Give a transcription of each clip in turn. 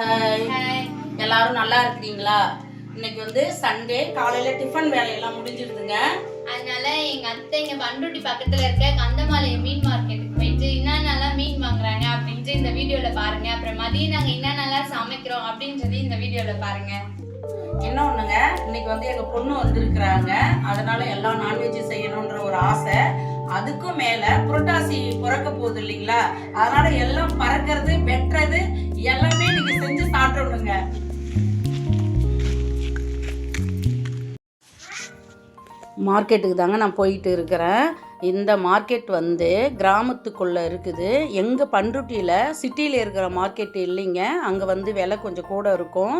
எல்லாரும் நல்லா இருக்கிறீங்களா? இன்னைக்கு வந்து சண்டே காலையில டிஃபன் வேலையெல்லாம் முடிஞ்சிருதுங்க. அதனால எங்க அத்தை இங்க பண்ருட்டி பக்கத்துல இருக்க கந்தமாலை மீன் மார்க்கெட்டுக்கு போயிட்டு என்னென்னலாம் மீன் வாங்குறாங்க அப்படின்ட்டு இந்த வீடியோல பாருங்க. அப்புறம் மதியம் நாங்க என்னென்னலாம் சமைக்கிறோம் அப்படின்றது இந்த வீடியோல பாருங்க. என்ன ஒண்ணுங்க? இன்னைக்கு வந்து எங்க பொண்ணு வந்திருக்கிறாங்க. அதனால எல்லாம் நான்வெஜ் செய்யணுன்ற ஒரு ஆசை. அதுக்கும் மேல புரட்டாசி பிறக்க போகுது இல்லைங்களா? அதனால எல்லாம் பறக்கிறது வெட்டுறது எல்லாமே நீங்க செஞ்சு சாப்பிடணுங்க. மார்க்கெட்டுக்கு தாங்க நான் போயிட்டு இருக்கிறேன். இந்த மார்க்கெட் வந்து கிராமத்துக்குள்ளே இருக்குது. எங்கள் பண்ருட்டியில் சிட்டியில் இருக்கிற மார்க்கெட் இல்லைங்க. அங்கே வந்து விலை கொஞ்சம் கூட இருக்கும்.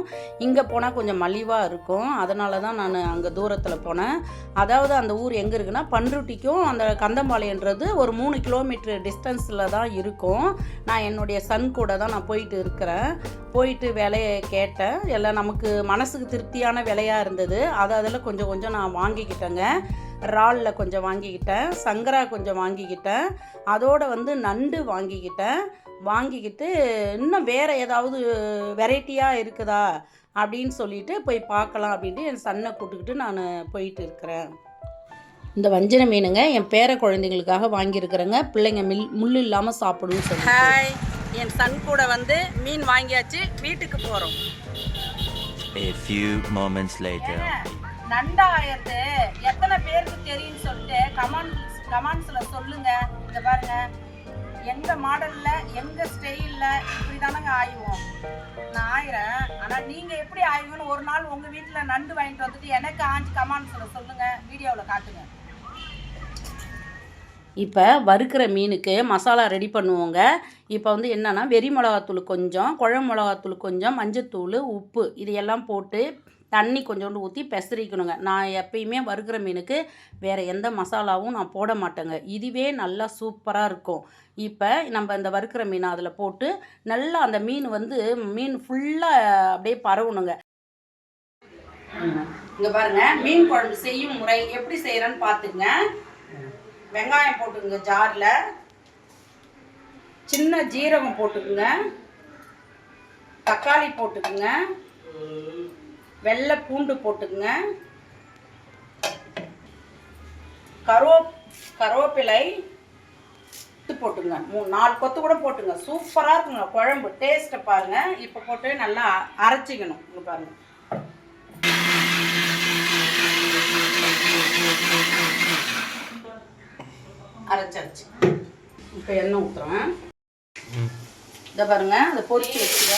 இங்கே போனால் கொஞ்சம் மலிவாக இருக்கும். அதனால தான் நான் அங்கே தூரத்தில் போனேன். அதாவது அந்த ஊர் எங்கே இருக்குன்னா பண்ருட்டிக்கும் அந்த கந்தம்பாளையன்றது ஒரு மூணு கிலோமீட்டர் டிஸ்டன்ஸில் தான் இருக்கும். நான் என்னுடைய சன் கூட தான் நான் போயிட்டு இருக்கிறேன். போயிட்டு விலையை கேட்டேன். எல்லாம் நமக்கு மனசுக்கு திருப்தியான விலையாக இருந்தது. அதை அதில் கொஞ்சம் கொஞ்சம் நான் வாங்கிக்கிட்டேங்க. இறாலில் கொஞ்சம் வாங்கிக்கிட்டேன் சங்கரா கொஞ்சம் வாங்கிக்கிட்டேன் அதோட வந்து நண்டு வாங்கிக்கிட்டேன் வாங்கிக்கிட்டு இன்னும் வேறு ஏதாவது வெரைட்டியாக இருக்குதா அப்படின்னு சொல்லிட்டு போய் பார்க்கலாம் அப்படின்ட்டு என் சன்னை கூட்டுக்கிட்டு நான் போயிட்டு இருக்கிறேன். இந்த வஞ்சன மீனுங்க என் பேர குழந்தைங்களுக்காக வாங்கியிருக்கிறேங்க. பிள்ளைங்க மில் முள் இல்லாமல் சாப்பிடணும்னு சொல்லி ஹாய் என் சன் கூட வந்து மீன் வாங்கியாச்சு வீட்டுக்கு போகிறோம் A few moments later. நண்டாயிரத்து. எத்தனை பேருக்கு தெரியும்னு சொல்லிட்டு கமெண்ட் கமெண்ட்ஸில் சொல்லுங்க. இந்த பாருங்க. எந்த மாடலில் எந்த ஸ்டைலில் இப்படி தானங்க ஆயுவோம். நான் ஆயிரேன் ஆனால் நீங்கள் எப்படி ஆயுவன்னு ஒரு நாள் உங்கள் வீட்டில் நண்டு வாங்கிட்டு வந்துட்டு எனக்கு ஆஞ்சு கமெண்ட்ஸில் சொல்லுங்க. வீடியோவில் காட்டுங்க. இப்போ வறுக்கிற மீனுக்கு மசாலா ரெடி பண்ணுவோங்க. இப்போ வந்து என்னென்னா வெறி மிளகாத்தூள் கொஞ்சம் குழம்பு மிளகாத்தூள் கொஞ்சம் மஞ்சத்தூள் உப்பு இது எல்லாம் போட்டு தண்ணி கொஞ்சோண்டு ஊற்றி பெசரிக்கணுங்க. நான் எப்பயுமே வறுக்கிற மீனுக்கு வேறு எந்த மசாலாவும் நான் போட மாட்டேங்க. இதுவே நல்லா சூப்பராக இருக்கும். இப்போ நம்ம இந்த வறுக்கிற மீனை அதில் போட்டு நல்லா அந்த மீன் வந்து மீன் ஃபுல்லாக அப்படியே பரவணுங்க. இங்கே பாருங்கள் மீன் குழம்பு செய்யும் முறை எப்படி செய்கிறேன்னு பார்த்துங்க வெங்காயம் போட்டுக்குங்க ஜாரில். சின்ன ஜீரகம் போட்டுக்குங்க. தக்காளி போட்டுக்குங்க. வெள்ளை பூண்டு போட்டுக்குங்க. கருவ கருவேப்பிலை போட்டுங்க மூணு நாலு கொத்து கூட போட்டுங்க சூப்பராக இருக்குங்க. குழம்பு. டேஸ்ட்டை பாருங்கள் இப்போ போட்டு நல்லா அரைச்சிக்கணும். இங்கே பாருங்கள் அரைச்சாச்சு. இப்போ எண்ணெய் ஊற்றுறேன் இதை பாருங்க. அதை பொரிச்சு வச்சுக்க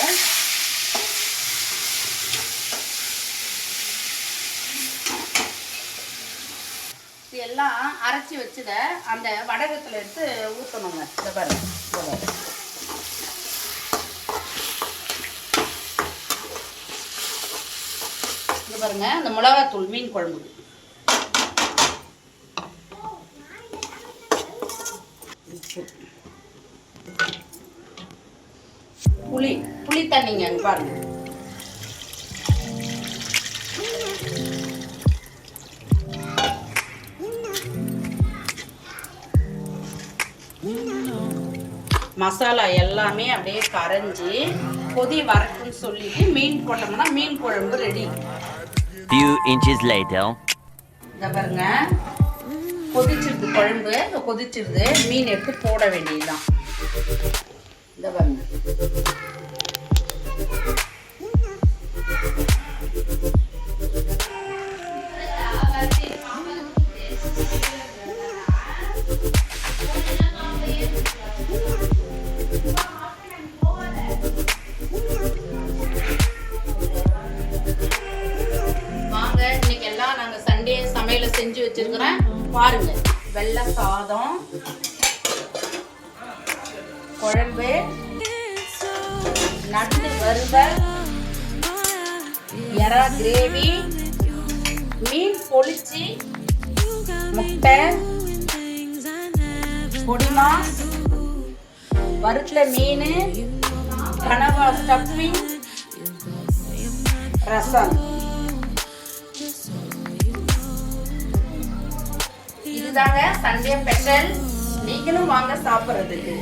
இது எல்லாம் அரைச்சி வச்சத அந்த வடகத்தில் எடுத்து ஊற்றணுங்க இதை பாருங்க. இதை பாருங்க. இந்த அந்த மிளகாத்தூள் மீன் குழம்பு. புளி புளி தண்ணிங்க பாருங்க. மசாலா எல்லாமே அப்படியே கரைஞ்சி கொதி வரக்குன்னு சொல்லிட்டு மீன் போட்டோம்னா மீன் குழம்பு ரெடி Few inches later. இந்த பாருங்க. கொதிச்சிருது குழம்பு. கொதிச்சிருது. மீன் எடுத்து போட வேண்டியதுதான். இந்த பாருங்க. செஞ்சு வச்சிருக்கிறேன். பாருங்க வெள்ளை சாதம் குழம்பு நண்டு வறுவல் எறா கிரேவி மீன் பொளிச்சு முட்டை பொடிமா வறுத்தல மீன் கனவா ஸ்டஃபிங் ரசம். இதுதாங்க சண்டே ஸ்பெஷல் நீங்களும் வாங்க சாப்பிட்றதுக்கு.